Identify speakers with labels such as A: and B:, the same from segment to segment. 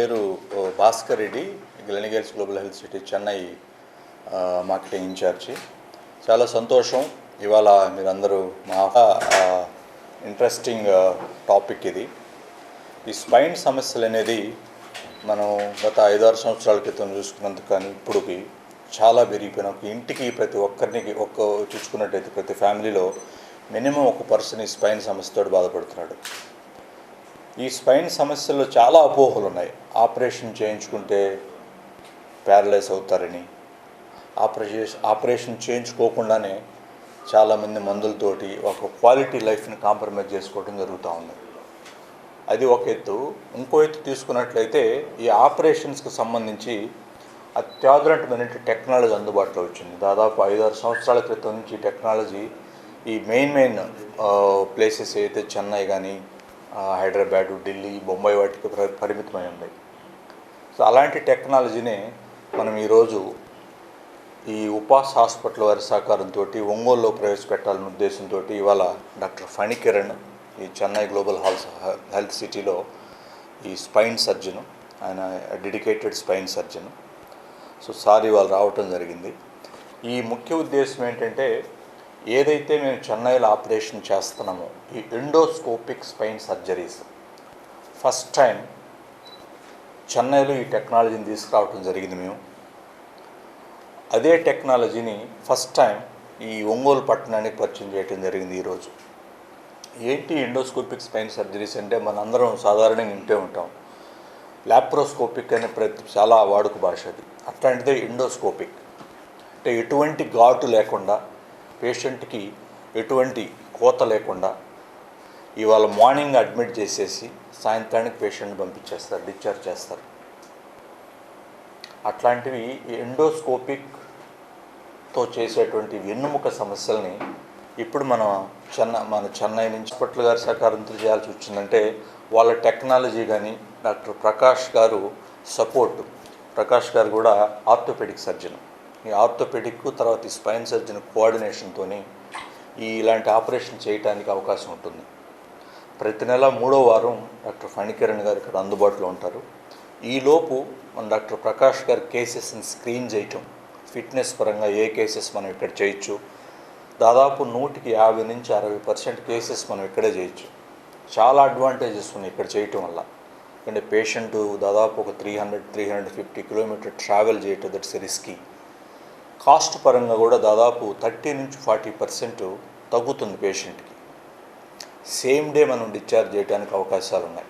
A: పేరు Bhaskar Reddy Gleneagles global health city Chennai marketing incharge. చాలా సంతోషం. ఇవాళ మీరందరూ మా ఇంట్రెస్టింగ్ టాపిక్ ఇది. ఈ స్పైన్ సమస్యలు అనేది మనం గత ఐదారు సంవత్సరాల క్రితం చూసుకున్నందుకు కానీ ఇప్పుడుకి చాలా పెరిగిపోయిన ఒక ఇంటికి ప్రతి ఒక్కరికి ఒక్క చూసుకున్నట్టయితే ప్రతి ఫ్యామిలీలో మినిమం ఒక పర్సన్ ఈ స్పైన్ సమస్యతో బాధపడుతున్నాడు. ఈ స్పైన్ సమస్యల్లో చాలా అపోహలు ఉన్నాయి. ఆపరేషన్ చేయించుకుంటే ప్యారలైజ్ అవుతారని. ఆపరేషన్ ఆపరేషన్ చేయించుకోకుండానే చాలామంది మందులతోటి ఒక క్వాలిటీ లైఫ్ని కాంప్రమైజ్ చేసుకోవడం జరుగుతూ ఉంది. అది ఒక ఎత్తు. ఇంకో ఎత్తు తీసుకున్నట్లయితే ఈ ఆపరేషన్స్కి సంబంధించి అత్యాధునికమైన టెక్నాలజీ అందుబాటులో వచ్చింది. దాదాపు ఐదారు సంవత్సరాల క్రితం నుంచి టెక్నాలజీ ఈ మెయిన్ మెయిన్ ప్లేసెస్ అయితే చెన్నై కానీ హైదరాబాదు ఢిల్లీ బొంబాయి వాటికి పరిమితమై ఉన్నాయి. సో అలాంటి టెక్నాలజీనే మనం ఈరోజు ఈ ఉపాస్ హాస్పిటల్ వారి సహకారంతో ఒంగోలులో ప్రవేశపెట్టాలనే ఉద్దేశంతో ఇవాళ డాక్టర్ ఫణికిరణ్ ఈ చెన్నై గ్లోబల్ హాల్స్ హెల్త్ సిటీలో ఈ స్పైన్ సర్జన్ ఆయన dedicated spine surgeon. So sir ఇవాళ రావటం జరిగింది. ఈ ముఖ్య ఉద్దేశం ఏంటంటే ఏదైతే మేము చెన్నైలో ఆపరేషన్ చేస్తున్నామో ఈ endoscopic spine surgeries first time చెన్నైలో ఈ టెక్నాలజీని తీసుకురావటం జరిగింది మేము. అదే టెక్నాలజీని ఫస్ట్ టైం ఈ ఒంగోలు పట్టణానికి పరిచయం చేయడం జరిగింది ఈరోజు. ఏంటి ఎండోస్కోపిక్ స్పైన్ సర్జరీస్ అంటే మనందరం సాధారణంగా వింటే ఉంటాం. లాప్రోస్కోపిక్ అనే ప్రతి చాలా వాడుక భాష అది. అట్లాంటిదే ఎండోస్కోపిక్. అంటే ఎటువంటి ఘాటు లేకుండా పేషెంట్కి ఎటువంటి కోత లేకుండా ఇవాళ మార్నింగ్ అడ్మిట్ చేసేసి సాయంత్రానికి పేషెంట్ పంపించేస్తారు డిశ్చార్జ్ చేస్తారు. అట్లాంటివి ఎండోస్కోపిక్తో చేసేటువంటి వెన్నుముక సమస్యల్ని ఇప్పుడు మనం చెన్నై మన చెన్నై నుంచి హాస్పిటల్ గారి సహకారంతో చేయాల్సి వచ్చిందంటే వాళ్ళ టెక్నాలజీ కానీ డాక్టర్ ప్రకాష్ గారు సపోర్ట్. ప్రకాష్ గారు కూడా ఆర్థోపెడిక్ సర్జన్. ఈ ఆర్థోపెడిక్ తర్వాత ఈ స్పైన్ సర్జన్ కోఆర్డినేషన్తో ఈ ఇలాంటి ఆపరేషన్ చేయడానికి అవకాశం ఉంటుంది. ప్రతి నెల మూడో వారం డాక్టర్ ఫణికిరణ్ గారు ఇక్కడ అందుబాటులో ఉంటారు. ఈలోపు మన డాక్టర్ ప్రకాష్ గారి కేసెస్ని స్క్రీన్ చేయటం ఫిట్నెస్ పరంగా ఏ కేసెస్ మనం ఇక్కడ చేయొచ్చు దాదాపు నూటికి యాభై నుంచి అరవై పర్సెంట్ కేసెస్ మనం ఇక్కడే చేయొచ్చు. చాలా అడ్వాంటేజెస్ ఉన్నాయి ఇక్కడ చేయటం వల్ల. ఎందుకంటే పేషెంట్ దాదాపు ఒక three hundred three hundred fifty kilometer travel చేయటం దట్స్ రిస్కీ. కాస్ట్ పరంగా కూడా దాదాపు థర్టీ నుంచి ఫార్టీ పర్సెంట్ తగ్గుతుంది పేషెంట్కి. సేమ్ డే మనం డిశ్చార్జ్ చేయడానికి అవకాశాలు ఉన్నాయి.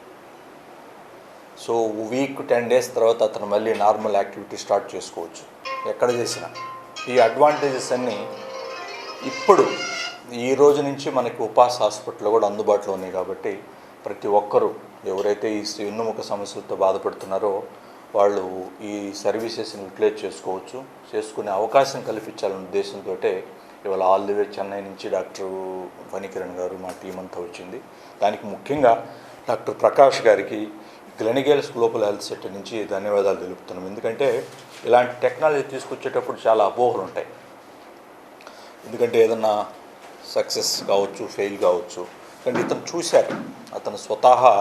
A: సో వీక్ టెన్ డేస్ తర్వాత అతను మళ్ళీ నార్మల్ యాక్టివిటీ స్టార్ట్ చేసుకోవచ్చు. ఎక్కడ చేసినా. ఈ అడ్వాంటేజెస్ అన్నీ ఇప్పుడు ఈ రోజు నుంచి మనకి ఉపాస్ హాస్పిటల్లో కూడా అందుబాటులో ఉన్నాయి కాబట్టి ప్రతి ఒక్కరూ ఎవరైతే ఈ వెన్నుముక సమస్యలతో బాధపడుతున్నారో వాళ్ళు ఈ సర్వీసెస్ని యూటిలైజ్ చేసుకోవచ్చు చేసుకునే అవకాశం కల్పించాలనే ఉద్దేశంతో ఇవాళ ఆల్ ది వే చెన్నై నుంచి డాక్టర్ ఫణికిరణ్ గారు మా టీం అంతా వచ్చింది. దానికి ముఖ్యంగా డాక్టర్ ప్రకాష్ గారికి గ్లెనిగేల్స్ గ్లోబల్ హెల్త్ సెంటర్ నుంచి ధన్యవాదాలు తెలుపుతున్నాం. ఎందుకంటే ఇలాంటి టెక్నాలజీ తీసుకొచ్చేటప్పుడు చాలా అపోహలు ఉంటాయి. ఎందుకంటే ఏదన్నా సక్సెస్ కావచ్చు ఫెయిల్ కావచ్చు. కానీ ఇతను చూశారు. అతను స్వతహా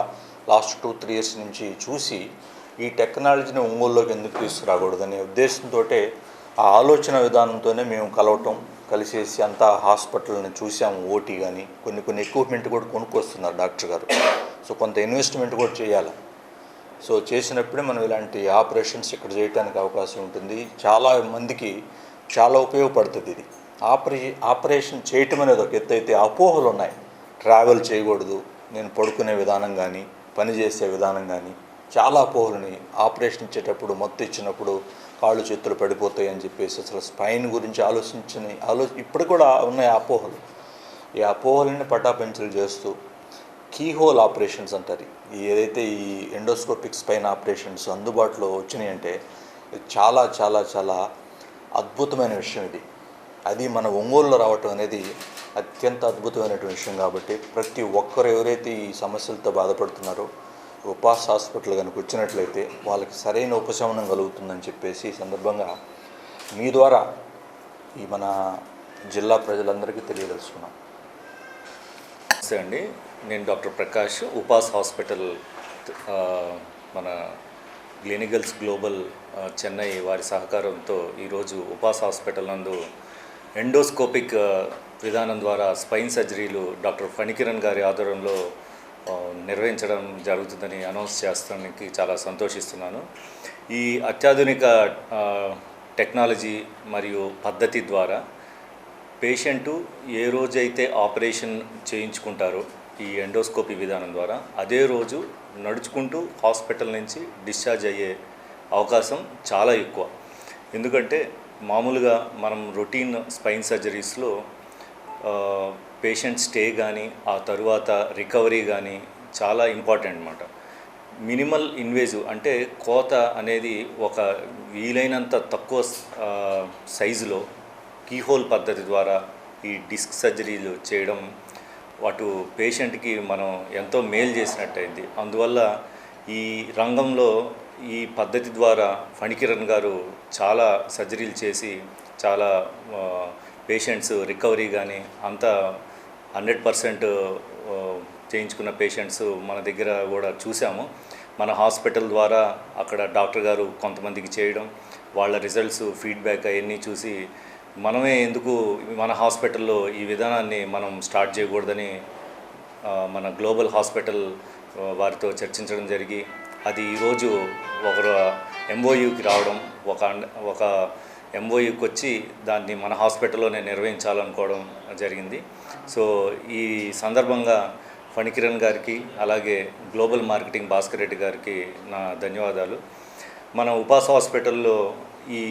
A: లాస్ట్ టూ త్రీ ఇయర్స్ నుంచి చూసి ఈ టెక్నాలజీని ఒంగోలులోకి ఎందుకు తీసుకురాకూడదనే ఉద్దేశంతో ఆ ఆలోచన విధానంతోనే మేము కలవటం కలిసేసి అంతా హాస్పిటల్ని చూసాము ఓటీ కానీ కొన్ని కొన్ని ఎక్విప్మెంట్ కూడా కొనుక్కొస్తున్నారు డాక్టర్ గారు. సో కొంత ఇన్వెస్ట్మెంట్ కూడా చేయాలి. సో చేసినప్పుడే మనం ఇలాంటి ఆపరేషన్స్ ఇక్కడ చేయడానికి అవకాశం ఉంటుంది. చాలా మందికి చాలా ఉపయోగపడుతుంది ఇది. ఆపరే ఆపరేషన్ చేయటం అనేది ఒక ఎత్తు అయితే అపోహలు ఉన్నాయి ట్రావెల్ చేయకూడదు నేను పడుకునే విధానం కానీ పని చేసే విధానం కానీ చాలా అపోహలని ఆపరేషన్ ఇచ్చేటప్పుడు మత్తు ఇచ్చినప్పుడు కాళ్ళు చేతులు పడిపోతాయి అని చెప్పేసి అసలు స్పైన్ గురించి ఆలోచించని ఆలో ఇప్పుడు కూడా ఉన్నాయి అపోహలు ఈ అపోహలని పటాపంచలు చేస్తూ కీహోల్ ఆపరేషన్స్ అంటారు. ఏదైతే ఈ ఎండోస్కోపిక్ స్పైన్ ఆపరేషన్స్ అందుబాటులో వచ్చినాయంటే చాలా చాలా చాలా అద్భుతమైన విషయం ఇది. అది మన ఒంగోలులో రావటం అనేది అత్యంత అద్భుతమైనటువంటి విషయం కాబట్టి ప్రతి ఒక్కరు ఎవరైతే ఈ సమస్యలతో బాధపడుతున్నారో ఉపాస్ హాస్పిటల్ కనుక వచ్చినట్లయితే వాళ్ళకి సరైన ఉపశమనం కలుగుతుందని చెప్పేసి ఈ సందర్భంగా మీ ద్వారా ఈ మన జిల్లా ప్రజలందరికీ తెలియదలుచుకున్నాం.
B: నమస్తే అండి. నేను డాక్టర్ ప్రకాష్ ఉపాస్ హాస్పిటల్ మన క్లినికల్స్ గ్లోబల్ చెన్నై వారి సహకారంతో ఈరోజు ఉపాస్ హాస్పిటల్ నందు ఎండోస్కోపిక్ విధానం ద్వారా స్పైన్ సర్జరీలు డాక్టర్ ఫణికిరణ్ గారి ఆధ్వర్యంలో నిర్వహించడం జరుగుతుందని అనౌన్స్ చేస్తానికి చాలా సంతోషిస్తున్నాను. ఈ అత్యాధునిక టెక్నాలజీ మరియు పద్ధతి ద్వారా పేషెంటు ఏ రోజైతే ఆపరేషన్ చేయించుకుంటారో ఈ ఎండోస్కోపీ విధానం ద్వారా అదే రోజు నడుచుకుంటూ హాస్పిటల్ నుంచి డిశ్చార్జ్ అయ్యే అవకాశం చాలా ఎక్కువ. ఎందుకంటే మామూలుగా మనం రొటీన్ స్పైన్ సర్జరీస్లో పేషెంట్ స్టే కానీ ఆ తరువాత రికవరీ కానీ చాలా ఇంపార్టెంట్ అనమాట మినిమల్ ఇన్వేజివ్ అంటే కోత అనేది ఒక వీలైనంత తక్కువ సైజులో కీహోల్ పద్ధతి ద్వారా ఈ డిస్క్ సర్జరీలు చేయడం అటు పేషెంట్కి మనం ఎంతో మేలు చేసినట్టయింది. అందువల్ల ఈ రంగంలో ఈ పద్ధతి ద్వారా ఫణికిరణ్ గారు చాలా సర్జరీలు చేసి చాలా పేషెంట్స్ రికవరీ కానీ అంతా హండ్రెడ్ పర్సెంట్ చేయించుకున్న పేషెంట్స్ మన దగ్గర కూడా చూసాము. మన హాస్పిటల్ ద్వారా అక్కడ డాక్టర్ గారు కొంతమందికి చేయడం వాళ్ళ రిజల్ట్స్ ఫీడ్బ్యాక్ అవన్నీ చూసి మనమే ఎందుకు మన హాస్పిటల్లో ఈ విధానాన్ని మనం స్టార్ట్ చేయకూడదని మన గ్లోబల్ హాస్పిటల్ వారితో చర్చించడం జరిగి అది ఈరోజు ఒకరు ఎంఓయూకి రావడం ఒక ఒక ఎంఓయూకి వచ్చి దాన్ని మన హాస్పిటల్లోనే నిర్వహించాలనుకోవడం జరిగింది. సో ఈ సందర్భంగా ఫణికిరణ్ గారికి అలాగే గ్లోబల్ మార్కెటింగ్ భాస్కర్ రెడ్డి గారికి నా ధన్యవాదాలు. మన ఉపాస హాస్పిటల్లో ఈ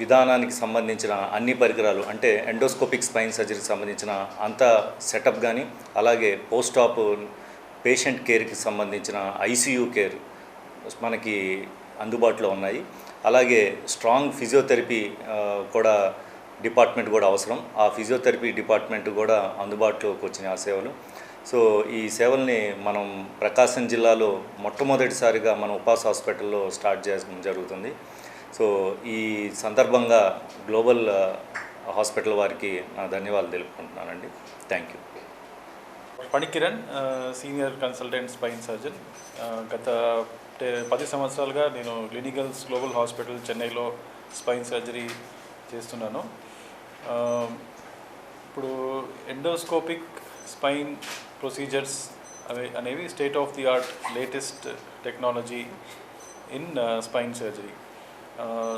B: విధానానికి సంబంధించిన అన్ని పరికరాలు అంటే ఎండోస్కోపిక్ స్పైన్ సర్జరీకి సంబంధించిన అంత సెటప్ కానీ అలాగే పోస్ట్ ఆప్ పేషెంట్ కేర్కి సంబంధించిన ఐసీయూ కేర్ మనకి అందుబాటులో ఉన్నాయి. అలాగే స్ట్రాంగ్ ఫిజియోథెరపీ కూడా డిపార్ట్మెంట్ కూడా అవసరం. ఆ ఫిజియోథెరపీ డిపార్ట్మెంట్ కూడా అందుబాటులోకి వచ్చినాయి ఆ సేవలు. సో ఈ సేవల్ని మనం ప్రకాశం జిల్లాలో మొట్టమొదటిసారిగా మన ఉపాస్ హాస్పిటల్లో స్టార్ట్ చేయడం జరుగుతుంది. సో ఈ సందర్భంగా గ్లోబల్ హాస్పిటల్ వారికి నా ధన్యవాదాలు తెలుపుకుంటున్నానండి. Thank you.
C: Phanikiran senior consultant spine surgeon. గత పది సంవత్సరాలుగా నేను క్లినికల్స్ గ్లోబల్ హాస్పిటల్ చెన్నైలో స్పైన్ సర్జరీ చేస్తున్నాను. Um, ఇప్పుడు ఎండోస్కోపిక్ స్పైన్ ప్రొసీజర్స్ అవి అనేవి state of the art latest technology in spine surgery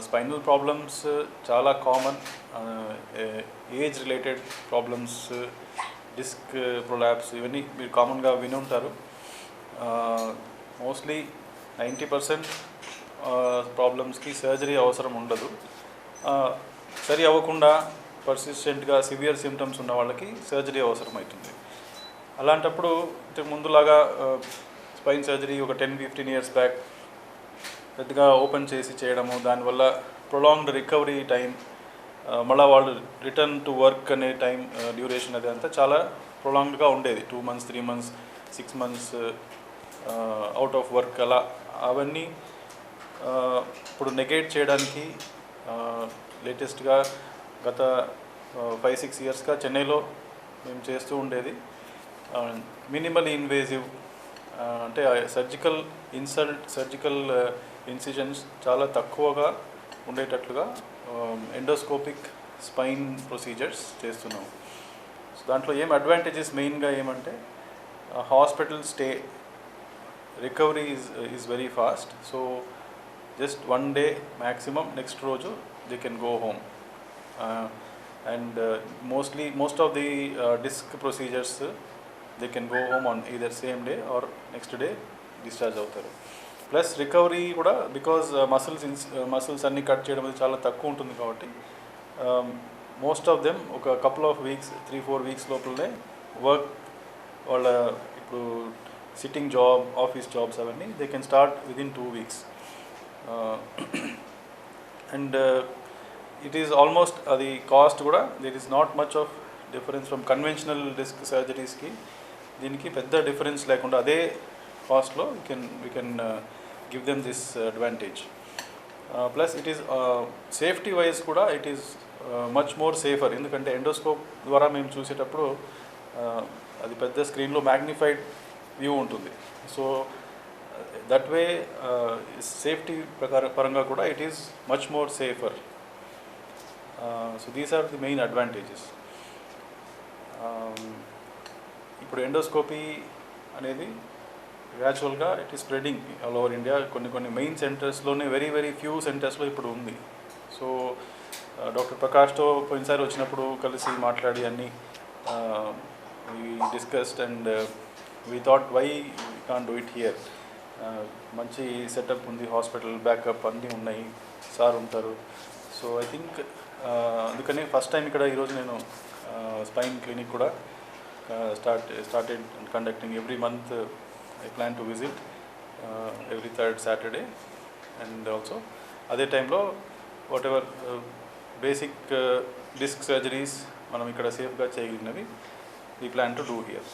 C: spinal problems చాలా common age related problems disc prolapse ఇవన్నీ మీరు కామన్గా విని ఉంటారు. మోస్ట్లీ నైంటీ పర్సెంట్ ప్రాబ్లమ్స్కి సర్జరీ అవసరం ఉండదు. Uh, సరి అవ్వకుండా పర్సిస్టెంట్గా సివియర్ సిమ్టమ్స్ ఉన్న వాళ్ళకి సర్జరీ అవసరమవుతుంది. అలాంటప్పుడు ఇంతకు ముందులాగా స్పైన్ సర్జరీ ఒక టెన్ ఫిఫ్టీన్ ఇయర్స్ బ్యాక్ పెద్దగా ఓపెన్ చేసి చేయడము దానివల్ల ప్రొలాంగ్డ్ రికవరీ టైం మళ్ళీ వాళ్ళు రిటర్న్ టు వర్క్ అనే టైం డ్యూరేషన్ అది అంతా చాలా ప్రొలాంగ్డ్గా ఉండేది. Two months three months six months out of work అలా అవన్నీ ఇప్పుడు నెగేట్ చేయడానికి లేటెస్ట్గా గత ఫైవ్ సిక్స్ ఇయర్స్గా చెన్నైలో మేము చేస్తూ ఉండేది. మినిమల్ ఇన్వేజివ్ అంటే సర్జికల్ ఇన్సల్ట్ సర్జికల్ ఇన్సిజన్స్ చాలా తక్కువగా ఉండేటట్లుగా ఎండోస్కోపిక్ స్పైన్ ప్రొసీజర్స్ చేస్తున్నాం సో దాంట్లో ఏం అడ్వాంటేజెస్ మెయిన్గా ఏమంటే hospital stay recovery is is very fast so just one day maximum next రోజు they can go home and mostly most of the disc procedures they can go home on either same day or next day discharge అవుతారు. Plus recovery కూడా because muscles ఇన్స్ muscles అన్ని cut చేయడం అనేది చాలా తక్కువ ఉంటుంది కాబట్టి మోస్ట్ ఆఫ్ దెమ్ ఒక couple of weeks three four weeks లోపలనే వర్క్ వాళ్ళ ఇప్పుడు సిట్టింగ్ జాబ్ ఆఫీస్ జాబ్స్ అవన్నీ they can start within two weeks and it is almost అది కాస్ట్ కూడా it is not much of difference from conventional disc సర్జరీస్కి దీనికి పెద్ద difference లేకుండా అదే కాస్ట్లో you can we can give them this advantage plus it is safety wise కూడా it is much more safer ఎందుకంటే endoscope ద్వారా మేము చూసేటప్పుడు అది పెద్ద స్క్రీన్లో మ్యాగ్నిఫైడ్ వ్యూ ఉంటుంది. సో దట్ వే సేఫ్టీ ప్రకార పరంగా కూడా it is much more safer so these are the main advantages ఇప్పుడు ఎండోస్కోపీ అనేది గ్రాచువల్గా it is spreading all over India కొన్ని కొన్ని మెయిన్ సెంటర్స్లోనే వెరీ వెరీ ఫ్యూ సెంటర్స్లో ఇప్పుడు ఉంది. సో డాక్టర్ ప్రకాష్తో పోయినసారి వచ్చినప్పుడు కలిసి మాట్లాడి అన్ని discussed and we thought why can do it here మంచి సెటప్ ఉంది హాస్పిటల్ బ్యాకప్ అన్నీ ఉన్నాయి సార్ ఉంటారు. సో ఐ థింక్ అందుకని ఫస్ట్ టైం ఇక్కడ ఈరోజు నేను స్పైన్ క్లినిక్ కూడా start started conducting every month I plan to visit every third Saturday and also అదే టైంలో whatever basic disc surgeries మనం ఇక్కడ సేఫ్గా చేయగలిగినవి we plan to do here